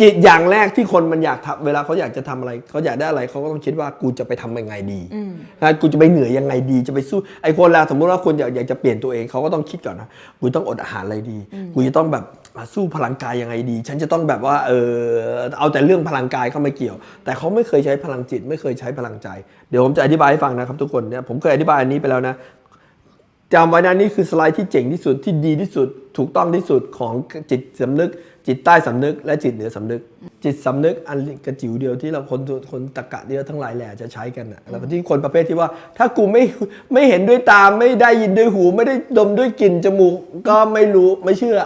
จิตอย่างแรกที่คนมันอยากทำเวลาเขาอยากจะทำอะไรเขาอยากได้อะไรเขาก็ต้องคิดว่ากูจะไปทำยังไงดีนะกูจะไปเหนื่อยยังไงดีจะไปสู้ไอ้คนเราสมมติว่าคุณอยากอยากจะเปลี่ยนตัวเองเขาก็ต้องคิดก่อนนะกูต้องอดอาหารอะไรดีกูจะต้องแบบสู้พลังกายยังไงดี ฉันจะต้องแบบว่าเออเอาแต่เรื่องพลังกายเข้ามาเกี่ยว แต่เขาไม่เคยใช้พลังจิต ไม่เคยใช้พลังใจ เดี๋ยวผมจะอธิบายให้ฟังนะครับทุกคนเนี่ยผมเคยอธิบายอันนี้ไปแล้วนะจำไว้นะนี่คือสไลด์ที่เจ๋งที่สุดที่ดีที่สุด ถูกต้องที่สุดของจิตสำนึก จิตใต้สำนึก และจิตเหนือสำนึก จิตสำนึกอันกระจิ๋วเดียวที่เราคนคนตะกะเดียวทั้งหลายแหล่จะใช้กันนะแล้วที่คนประเภทที่ว่า ถ้ากูไม่ไม่เห็นด้วยตาไม่ได้ยินด้วยหู ไม่ได้ดมด้วยกลิ่นจมูกก็ไม่รู้ไม่เชื่อ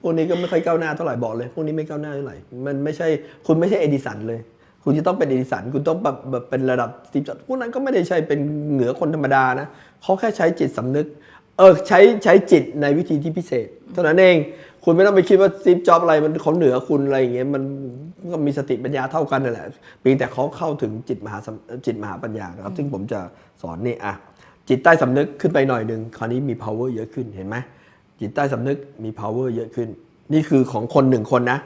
พวกนี้ก็ไม่ค่อยก้าวหน้าเท่าไหร่บอกเลยพวกนี้ไม่ก้าวหน้าเท่าไหร่มันไม่ใช่คุณไม่ใช่เอดิสันเลยคุณจะต้องเป็นเอดิสัน คุณต้องแบบแบบเป็นระดับสตีฟจ็อบส์พวกนั้นก็ไม่ได้ใช่เป็นเหนือคนธรรมดานะ เขาแค่ใช้จิตสำนึก เออใช้ใช้จิตในวิธีที่พิเศษ เท่านั้นเอง คุณไม่ต้องไปคิดว่าสตีฟจ็อบส์อะไรมันเขาเหนือคุณอะไรอย่างเงี้ยมันก็มีสติปัญญาเท่ากันนั่นแหละเพียงแต่เขาเข้าถึงจิตมหาสัมจิตมหาปัญญานะครับ ซึ่งผมจะสอนนี่อะจิตใต้สำนึกขึ้นไปหน่อยหนึ่งคราวนี้มี power เยอะขึ้นเห็นไหมจิตใต้สำนึกมี power เยอะขึ้น นี่คือของคนหนึ่งคนนะ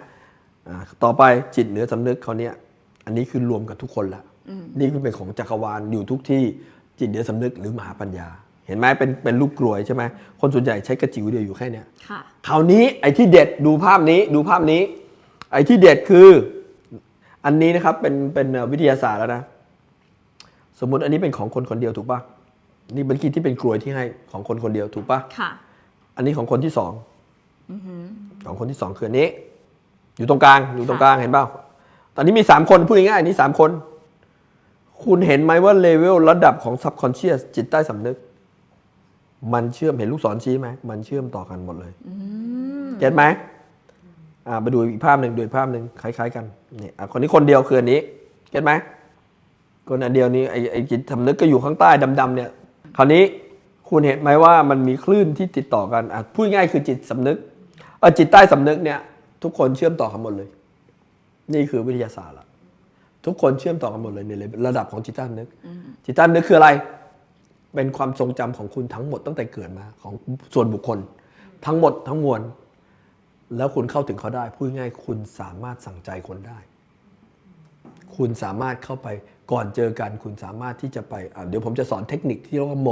อ่าต่อไปจิตเหนือสำนึกเขาวเนี่ยอันนี้คือรวมกับทุกคนละนี่คือเป็นของจักรวาลอยู่ทุกที่จิตเหนือสำนึกหรือมหาปัญญา เห็นไหมเป็นเป็นลูกกลวยใช่ไหมคนส่วนใหญ่ใช้กระจิ๋วเดียวอยู่แค่เนี้ยค่ะ คราวนี้ไอ้ที่เด็ดดูภาพนี้ดูภาพนี้ ไอ้ที่เด็ดคืออันนี้นะครับเป็นเป็นเอ่อวิทยาศาสตร์แล้วนะ สมมุติอันนี้เป็นของคนคนเดียวถูกปะนี่เป็นกีที่เป็นกลวยที่ให้ของคนคนเดียวถูกปะค่ะ อันนี้ของคนที่สองของคนที่สองคืออันนี้ อยู่ตรงกลางอยู่ตรงกลางเห็นเปล่าตอนนี้มีสามคนพูดง่ายๆอันนี้สามคน คุณเห็นไหมว่าเลเวลระดับของ subconscious จิตใต้สำนึก มันเชื่อมเห็นลูกศรชี้ไหมมันเชื่อมต่อกันหมดเลยเก็ตไหมอ่าไปดูอีกภาพหนึ่งดูอีกภาพหนึ่งคล้าย ๆ กันนี่อะคนนี้คนเดียวคืออันนี้เก็ตไหมคนอันเดียวนี้ไอ้ไอ้จิตสำนึกก็อยู่ข้างใต้ดำๆเนี่ย คราวนี้คุณเห็นไหมว่ามันมีคลื่นที่ติดต่อกันอะพูดง่ายๆคือจิตสำนึกเออจิตใต้สำนึกเนี่ย ทุกคนเชื่อมต่อกันหมดเลย นี่คือวิทยาศาสตร์ละทุกคนเชื่อมต่อกันหมดเลยในระดับของจิตใต้สำนึก จิตใต้สำนึกคืออะไร เป็นความทรงจำของคุณทั้งหมดตั้งแต่เกิดมาของส่วนบุคคล ทั้งหมดทั้งมวล แล้วคุณเข้าถึงเขาได้พูดง่ายๆคุณสามารถสั่งใจคนได้ คุณสามารถเข้าไปก่อนเจอกัน คุณสามารถที่จะไปอะเดี๋ยวผมจะสอนเทคนิคที่เรียกว่าโม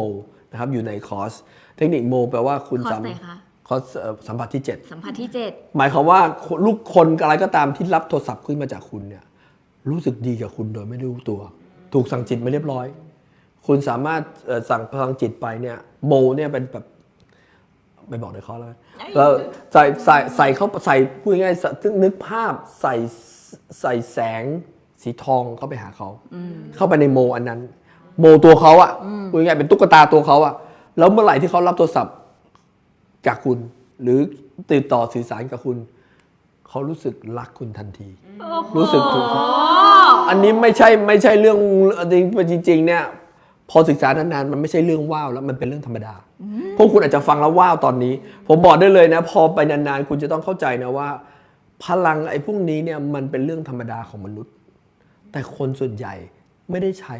นะครับอยู่ในคอร์สเทคนิคโมแปลว่าคุณคอร์สสามไหนคะคอร์สเอ่อสัมผัสที่ 7 สัมผัสที่เจ็ดหมายความว่าลูกคนอะไรก็ตามที่รับโทรศัพท์ขึ้นมาจากคุณเนี่ยรู้สึกดีกับคุณโดยไม่ได้รู้ตัว ถูกสั่งจิตมาเรียบร้อย คุณสามารถเอ่อสั่งพลังจิตไปเนี่ยโมเนี่ยเป็นแบบไม่บอกในคอร์สแล้วกันแล้วใส่ใส่ใส่เข้าใส่พูดง่ายๆใส่นึกภาพใส่ใส่แสงสีทองเข้าไปหาเขาเข้าไปในโมอันนั้น โมตัวเขาอะพูดง่ายๆเป็นตุ๊กตาตัวเขาอะแล้วเมื่อไหร่ที่เขารับโทรศัพท์จากคุณ หรือติดต่อสื่อสารกับคุณ เขารู้สึกรักคุณทันที รู้สึกถูกอันนี้ไม่ใช่ไม่ใช่เรื่องจริงจริงๆเนี่ย พอศึกษานานๆมันไม่ใช่เรื่องว้าวแล้วมันเป็นเรื่องธรรมดา พวกคุณอาจจะฟังแล้วว้าวตอนนี้ ผมบอกได้เลยนะ พอไปนานๆคุณจะต้องเข้าใจนะว่า พลังไอ้พวกนี้เนี่ยมันเป็นเรื่องธรรมดาของมนุษย์ แต่คนส่วนใหญ่ไม่ได้ใช้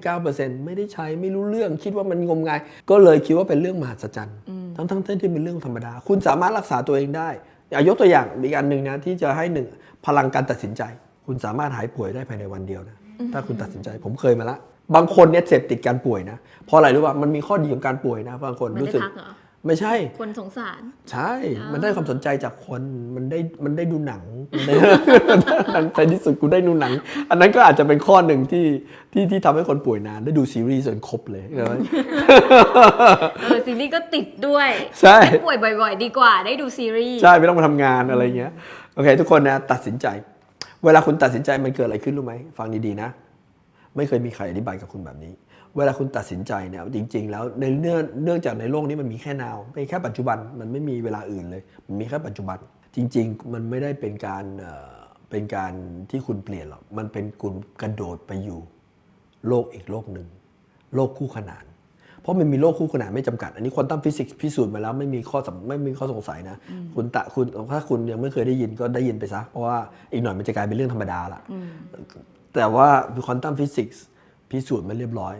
99%ไม่ได้ใช้ไม่รู้เรื่องคิดว่ามันงมงาย ก็เลยคิดว่าเป็นเรื่องมหัศจรรย์ทั้งทั้งๆที่เป็นเรื่องธรรมดา คุณสามารถรักษาตัวเองได้อยากยกตัวอย่างอีกอันหนึ่งนะที่จะให้หนึ่งพลังการตัดสินใจ คุณสามารถหายป่วยได้ภายในวันเดียวนะถ้าคุณตัดสินใจผมเคยมาละ บางคนเนี่ยเสพติดการป่วยนะ เพราะอะไรรู้ป่ะมันมีข้อดีของการป่วยนะบางคนมันรู้ได้สึกพักเหรอไม่ใช่ คนสงสาร ใช่ มันได้ความสนใจจากคน มันได้ มันได้ดูหนังมันได้ในที่สุดกูได้ดูหนัง อันนั้นก็อาจจะเป็นข้อหนึ่งที่ ที่ที่ทำให้คนป่วยนาน ได้ดูซีรีส์จนครบเลยใช่ไหมเออซีรีส์ก็ติดด้วย ใช่ไม่ป่วยบ่อยๆ ดีกว่า ได้ดูซีรีส์ ใช่ ไม่ต้องมาทำงานอะไรเงี้ย โอเค ทุกคนนะ ตัดสินใจ เวลาคุณตัดสินใจมันเกิดอะไรขึ้นรู้ไหม ฟังดีๆนะ ไม่เคยมีใครอธิบายกับคุณแบบนี้ เวลาคุณตัดสินใจเนี่ยจริง ๆ แล้วในเนื่องเนื่องจากในโลกนี้มันมีแค่นาวเป็นแค่ปัจจุบันมันไม่มีเวลาอื่นเลย มันมีแค่ปัจจุบัน จริง ๆ มันไม่ได้เป็นการเอ่อเป็นการที่คุณเปลี่ยนหรอกมันเป็นคุณกระโดดไปอยู่ โลกอีกโลกหนึ่งโลกคู่ขนาน เพราะมันมีโลกคู่ขนานไม่จำกัด อันนี้ควอนตัมฟิสิกส์พิสูจน์มาแล้วไม่มีข้อสงไม่มีข้อสงสัยนะ คุณตะคุณถ้าคุณยังไม่เคยได้ยินก็ได้ยินไปซะ เพราะว่าอีกหน่อยมันจะกลายเป็นเรื่องธรรมดาละแต่ว่าควอนตัมฟิสิกส์พิสูจน์มาเรียบร้อย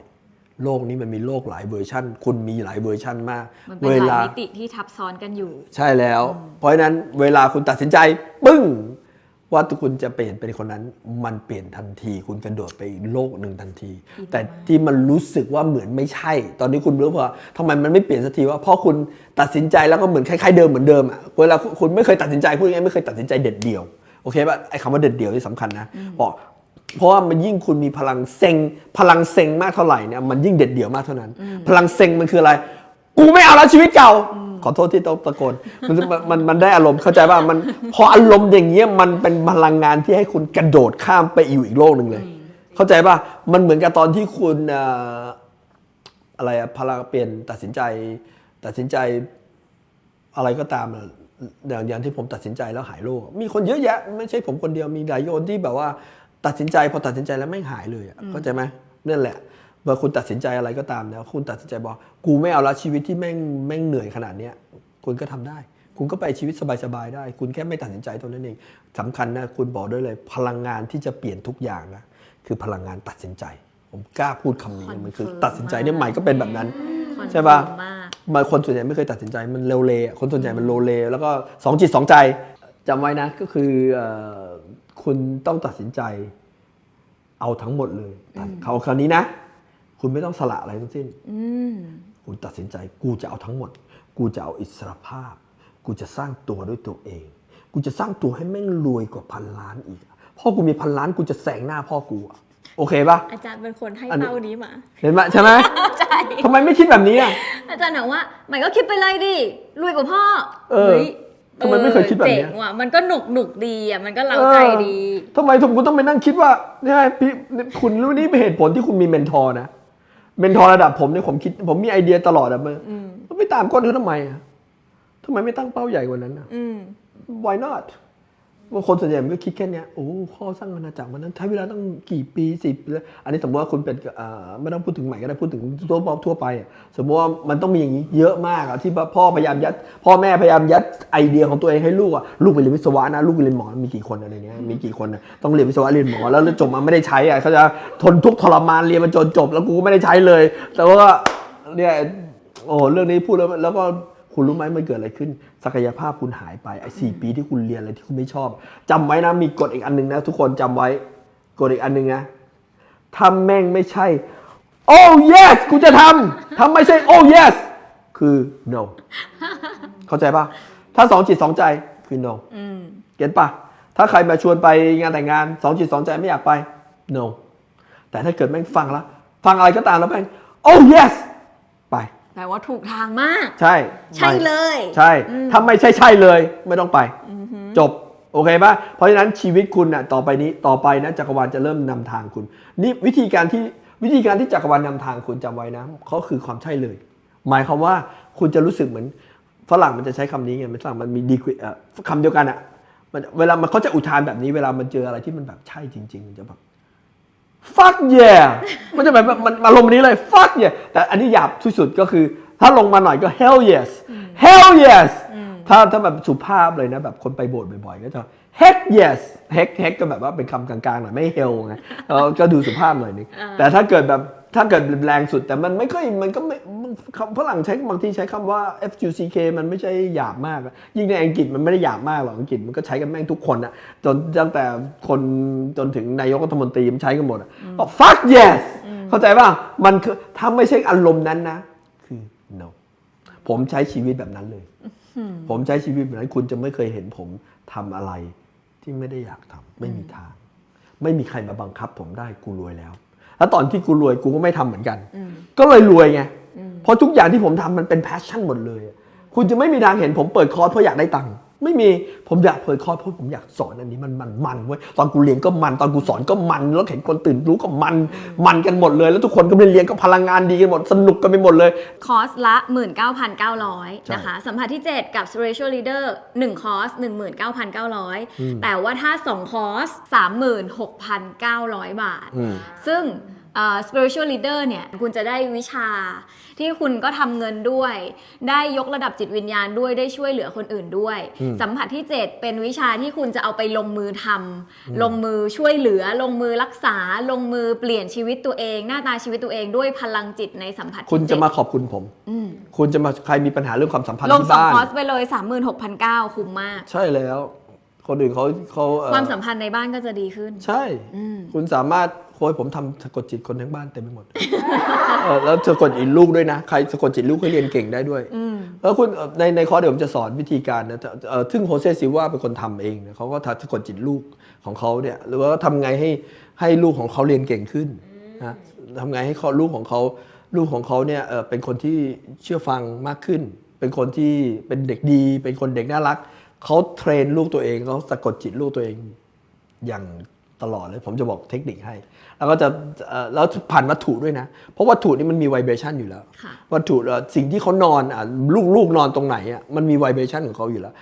โลกนี้มันมีโลกหลายเวอร์ชันคุณมีหลายเวอร์ชันมากมันเป็นหลายมิติที่ทับซ้อนกันอยู่ ใช่แล้ว เพราะฉะนั้นเวลาคุณตัดสินใจ ปึ้ง ว่าคุณจะเปลี่ยนเป็นคนนั้นมันเปลี่ยนทันที คุณกระโดดไปอีกโลกหนึ่งทันที แต่ที่มันรู้สึกว่าเหมือนไม่ใช่ ตอนนี้คุณรู้ว่าทำไมมันไม่เปลี่ยนสักทีว่าเพราะคุณตัดสินใจแล้วก็เหมือนคล้ายๆเดิมเหมือนเดิมอะเวลาคุณไม่เคยตัดสินใจพูดง่ายๆไม่เคยตัดสินใจเด็ดเดี่ยวโอเคป่ะไอ้คำว่าเด็ดเดี่ยวที่สำคัญนะบอกเพราะว่ามันยิ่งคุณมีพลังเซ็งพลังเซ็งมากเท่าไหร่เนี่ยมันยิ่งเด็ดเดี่ยวมากเท่านั้น พลังเซ็งมันคืออะไร กูไม่เอาแล้วชีวิตเก่า ขอโทษที่ต้องตะโกนมันมันมันมันได้อารมณ์เข้าใจป่ะมันพออารมณ์อย่างเงี้ยมันเป็นพลังงานที่ให้คุณกระโดดข้ามไปอยู่อีกโลกหนึ่งเลย เข้าใจป่ะมันเหมือนกับตอนที่คุณเอ่ออะไรอะพลังเปลี่ยนตัดสินใจ ตัดสินใจอะไรก็ตามอะอย่างอย่างที่ผมตัดสินใจแล้วหายโรคมีคนเยอะแยะ ไม่ใช่ผมคนเดียวมีหลายคนที่แบบว่า ตัดสินใจพอตัดสินใจแล้วไม่หายเลยอะเข้าใจไหมนั่นแหละ เมื่อคุณตัดสินใจอะไรก็ตามแล้วคุณตัดสินใจบอก กูไม่เอาละชีวิตที่แม่งแม่งเหนื่อยขนาดเนี้ยคุณก็ทำได้ คุณก็ไปชีวิตสบายๆได้ คุณแค่ไม่ตัดสินใจเท่านั้นเองสำคัญนะคุณบอกได้เลยพลังงานที่จะเปลี่ยนทุกอย่างนะคือพลังงานตัดสินใจ ผมกล้าพูดคำนี้มันคือ Confirm ตัดสินใจเนี่ยใหม่ก็เป็นแบบนั้นคอนใช่ปะเฟิร์มมากบางคนส่วนใหญ่ไม่เคยตัดสินใจมันเร็วเลอะคนส่วนใหญ่มันโลเลแล้วก็สองจิตสองใจจำไว้นะก็คือเอ่อคุณต้องตัดสินใจ เอาทั้งหมดเลยตัดเขาคราวนี้นะ คุณไม่ต้องสละอะไรทั้งสิ้นอืมคุณตัดสินใจกูจะเอาทั้งหมด กูจะเอาอิสรภาพ กูจะสร้างตัวด้วยตัวเอง กูจะสร้างตัวให้แม่งรวยกว่าพันล้านอีก พ่อกูมีพันล้านกูจะแซงหน้าพ่อกูอะโอเคปะอาจารย์เป็นคนให้อันนี้เป้านี้มา เห็นไหมใช่ไหมใช่ทำไมไม่คิดแบบนี้อะอาจารย์บอกว่าใหม่ก็คิดไปเลยดิรวยกว่าพ่อ เออฮ้ยทำไมไม่เคยคิดแบบเนี้ยเจ๋งว่ะมันก็หนุกหนุกดีอะมันก็เล้าใจดีเออทำไมทุกคนต้องไปนั่งคิดว่าเนี่ยพี่คุณรู้นี่เป็นเหตุผลที่คุณมีเมนทอร์นะ เมนทอร์ระดับผมเนี่ยผมคิด ผมมีไอเดียตลอดอะมันไม่ตามก้นเขาทำไมอะทำไมไม่ตั้งเป้าใหญ่กว่านั้นอะอืม why not บาคนส่วนใหญ่มันก็คิดแค่นี้โอ้พ่อสร้างอาณาจักรมันนั้นใช้เวลาตั้งกี่ปีสิบแล้วอันนี้สมมติว่าคุณเป็นอ่าไม่ต้องพูดถึงใหม่ก็ได้พูดถึงทั่วไปทั่วไปอะสมมติว่ามันต้องมีอย่างนี้เยอะมากอะที่พ่อพยายามยัด พ่อแม่พยายามยัดไอเดียของตัวเองให้ลูกอะลูกไปเรียนวิศวะนะลูกไปเรียนหมอมีกี่คนอะไรเงี้ยมีกี่คนอะต้องเรียนวิศวะเรียนหมอแล้วจบมาไม่ได้ใช้อะเขาจะทนทุกข์ทรมานเรียนมาจนจบ แล้วกูก็ไม่ได้ใช้เลย แต่ว่าเนี่ยโอ้เรื่องนี้พูดแล้วแล้วก็ คุณรู้ไหมมันเกิดอะไรขึ้น ศักยภาพคุณหายไปไอ้สี่ปีที่คุณเรียนอะไรที่คุณไม่ชอบจำไว้นะมีกฎอีกอันหนึ่งนะ ทุกคนจำไว้กฎอีกอันหนึ่งนะถ้าแม่งไม่ใช่ oh yes กูจะทำถ้าไม่ใช่ oh yes คือ no เข้าใจปะถ้าสองจิตสองใจคือ no เก็ตปะถ้าใครมาชวนไปงานแต่งงานสองจิตสองใจไม่อยากไป no แต่ถ้าเกิดแม่งฟังแล้วฟังอะไรก็ตามแล้วแม่ง oh yes แปลว่าถูกทางมาก ใช่ใช่ไปเลย ใช่ถ้าไม่ใช่ใช่เลย ไม่ต้องไป จบโอเคปะเพราะฉะนั้นชีวิตคุณน่ะต่อไปนี้ต่อไปนะจักรวาลจะเริ่มนำทางคุณนี่วิธีการที่วิธีการที่จักรวาลนำทางคุณจำไว้นะเขาคือความใช่เลย หมายความว่าคุณจะรู้สึกเหมือนฝรั่งมันจะใช้คำนี้ไงมันฝรั่งมันมีดีกรีเอ่อคำเดียวกันอะมันเวลามันเขาจะอุทานแบบนี้เวลามันเจออะไรที่มันแบบใช่จริงๆมันจะแบบ fuck yeah มันจะแบบมันอารมณ์นี้เลย fuck yeah แต่อันนี้หยาบที่สุดก็คือ ถ้าลงมาหน่อยก็ hell yes hell yes ถ้าถ้าแบบสุภาพเลยนะแบบคนไปโบสถ์บ่อยๆ ก็จะ heck yes heck heck ก็แบบว่าเป็นคำกลางๆหน่อยไม่ hell ไงเออก็ดูสุภาพหน่อยนึงแต่ถ้าเกิดแบบ ถ้าเกิดแรงสุดแต่มันไม่ค่อยมันก็ไม่มันคำฝรั่งใช้บางทีใช้คำว่า f u c k มันไม่ใช่หยาบมากอะยิ่งในอังกฤษมันไม่ได้หยาบมากหรอกอังกฤษมันก็ใช้กันแม่งทุกคนอะจนตั้งแต่คนจนถึงนายกรัฐมนตรีมันใช้กันหมดอะบอก fuck yes เข้าใจป่ะมันคือถ้าไม่ใช่อารมณ์นั้นนะ คือ no ผมใช้ชีวิตแบบนั้นเลย ผมใช้ชีวิตแบบนั้นคุณจะไม่เคยเห็นผมทำอะไรที่ไม่ได้อยากทำไม่มีทาง ไม่มีใครมาบังคับผมได้กูรวยแล้ว แล้วตอนที่กูรวยกูก็ไม่ทำเหมือนกัน ก็เลยรวยไงเพราะทุกอย่างที่ผมทำมันเป็นแพชชั่นหมดเลยอะคุณจะไม่มีทางเห็นผมเปิดคอร์สเพราะอยากได้ตังค์ ไม่มีผมอยากเปิดคอร์สเพราะผมอยากสอนอันนี้มันมันมันเว้ยตอนกูเรียนก็มันตอนกูสอนก็มันแล้วเห็นคนตื่นรู้ก็มันมันกันหมดเลย แล้วทุกคนก็เรียนก็พลังงานดีกันหมดสนุกกันไปหมดเลย คอร์สละ 19,900นะคะสัมผัสที่ 7 กับ Spiritual Leader 1คอร์ส19,900 แต่ว่าถ้า 2 คอร์ส36,900 บาทอืมซึ่งเอ่อ spiritual leader เนี่ยคุณจะได้วิชาที่คุณก็ทำเงินด้วย ได้ยกระดับจิตวิญญาณด้วยได้ช่วยเหลือคนอื่นด้วย สัมผัสที่ 7 เป็นวิชาที่คุณจะเอาไปลงมือทำลงมือช่วยเหลือ ลงมือรักษา ลงมือเปลี่ยนชีวิตตัวเอง หน้าตาชีวิตตัวเองด้วยพลังจิตในสัมผัสที่คุณจะเดมาขอบคุณผมอืมคุณจะมาใครมีปัญหาเรื่องความสัมพันธ์ลงที่สองบ้านคอร์สไปเลย 36,900คุ้มมาก ใช่แล้ว คนอื่นเขาเขาเอ่อความสัมพันธ์ในบ้านก็จะดีขึ้น ใช่ อืม คุณสามารถโค้ยผมทำสะกดจิตคนทั้งบ้านเต็มไปหมดเออแล้วสะกดจิตลูกด้วยนะ ใครสะกดจิตลูกให้เรียนเก่งได้ด้วย อืม แล้วคุณเอ่อในในคอร์สเดี๋ยวผมจะสอนวิธีการนะแต่เอ่อซึ่งโฮเซซิลว่าเป็นคนทำเองนะเขาก็ทำสะกดจิตลูกของเขาเนี่ยหรือว่าทำไงให้ให้ลูกของเขาเรียนเก่งขึ้นนะทำไงให้เขาลูกของเขาลูกของเขาเนี่ยเอ่อเป็นคนที่เชื่อฟังมากขึ้น เป็นคนที่เป็นเด็กดี เป็นคนเด็กน่ารัก เขาเทรนลูกตัวเองเขาสะกดจิตลูกตัวเองอย่างตลอดเลย ผมจะบอกเทคนิคให้ แล้วก็จะเอ่อแล้วผ่านวัตถุด้วยนะ เพราะวัตถุนี่มันมีไวเบรชันอยู่แล้วค่ะวัตถุเอ่อสิ่งที่เขานอนอะลูกลูกนอนตรงไหนอะมันมีไวเบรชันของเขาอยู่แล้ว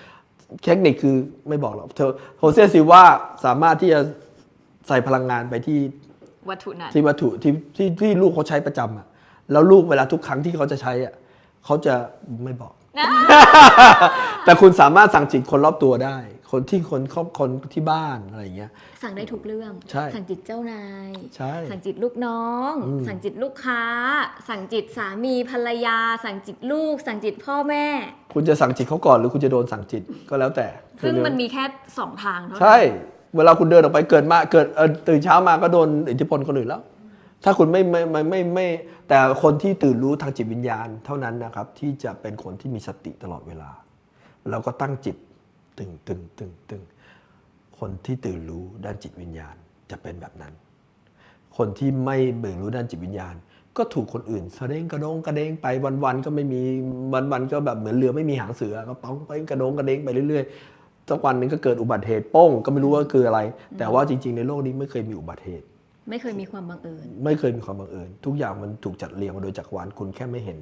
เทคนิคคือไม่บอกหรอกเธอโฮเซซิว่าสามารถที่จะใส่พลังงานไปที่วัตถุนั้นที่วัตถุที่ที่ที่ลูกเขาใช้ประจำอะแล้วลูกเวลาทุกครั้งที่เขาจะใช้อะเขาจะไม่บอกนะ แต่คุณสามารถสั่งจิตคนรอบตัวได้ คนที่คนครอบคนที่บ้านอะไรอย่างเงี้ย สั่งได้ทุกเรื่อง ใช่สั่งจิตเจ้านาย ใช่ สั่งจิตลูกน้อง อืม สั่งจิตลูกค้า สั่งจิตสามีภรรยา สั่งจิตลูก สั่งจิตพ่อแม่ คุณจะสั่งจิตเขาก่อนหรือคุณจะโดนสั่งจิตก็แล้วแต่ซึ่งมันมีแค่สองทางเท่านั้น ใช่ เวลาคุณเดินออกไปเกิดมาเกิดเอ่อตื่นเช้ามาก็โดนอิทธิพลคนอื่นแล้ว ถ้าคุณไม่ไม่ไม่ไม่ไม่แต่คนที่ตื่นรู้ทางจิตวิญญาณ เท่านั้นนะครับที่จะเป็นคนที่มีสติตลอดเวลา แล้วก็ตั้งจิตตึงตึงตึงตึงคนที่ตื่นรู้ด้านจิตวิญญาณจะเป็นแบบนั้น คนที่ไม่เบิ่งรู้ด้านจิตวิญญาณ ก็ถูกคนอื่นสะเด้งกระโดงกระเด้งไปวันๆก็ไม่มีวันๆก็แบบเหมือนเรือไม่มีหางเสือก็ป้องไปกระโดงกระเด้งไปเรื่อยๆสักวันหนึ่งก็เกิดอุบัติเหตุโป้งก็ไม่รู้ว่าคืออะไร แต่ว่าจริง ๆ ในโลกนี้ไม่เคยมีอุบัติเหตุ ไม่เคยมีความบังเอิญ ไม่เคยมีความบังเอิญ ทุกอย่างมันถูกจัดเรียงมาโดยจักรวาลคุณแค่ไม่เห็น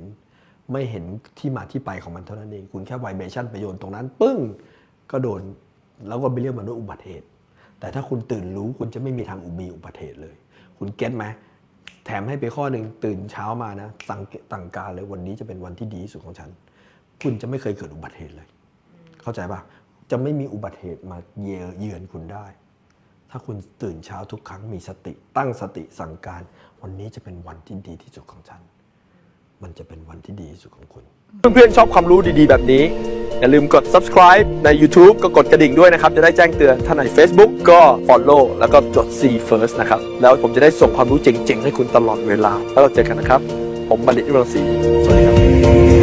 ไม่เห็นที่มาที่ไปของมันเท่านั้นเองคุณแค่ไวเบชั่นไปโยนตรงนั้น ปึ้งก็โดนแล้วก็ไปเรียกมันว่าอุบัติเหตุ แต่ถ้าคุณตื่นรู้คุณจะไม่มีทางอุบีอุบัติเหตุเลย คุณเก็ตไหมแถมให้ไปข้อหนึ่งตื่นเช้ามานะสั่งตั้งการเลยวันนี้จะเป็นวันที่ดีที่สุดของฉัน คุณจะไม่เคยเกิดอุบัติเหตุเลย เข้าใจปะจะไม่มีอุบัติเหตุมาเยือนคุณได้ ถ้าคุณตื่นเช้าทุกครั้งมีสติ ตั้งสติสั่งการ วันนี้จะเป็นวันที่ดีที่สุดของฉัน มันจะเป็นวันที่ดีสุดของคุณ เพื่อนๆชอบความรู้ดีๆ แบบนี้ อย่าลืมกด subscribe ใน YouTube ก็กดกระดิ่งด้วยนะครับ จะได้แจ้งเตือนถ้าใน Facebook ก็ follow แล้วก็จด see first นะครับ แล้วผมจะได้ส่งความรู้เจ๋งๆ ให้คุณตลอดเวลา แล้วเราเจอกันนะครับ ผมบัณฑิตวิรังศรีสวัสดีครับ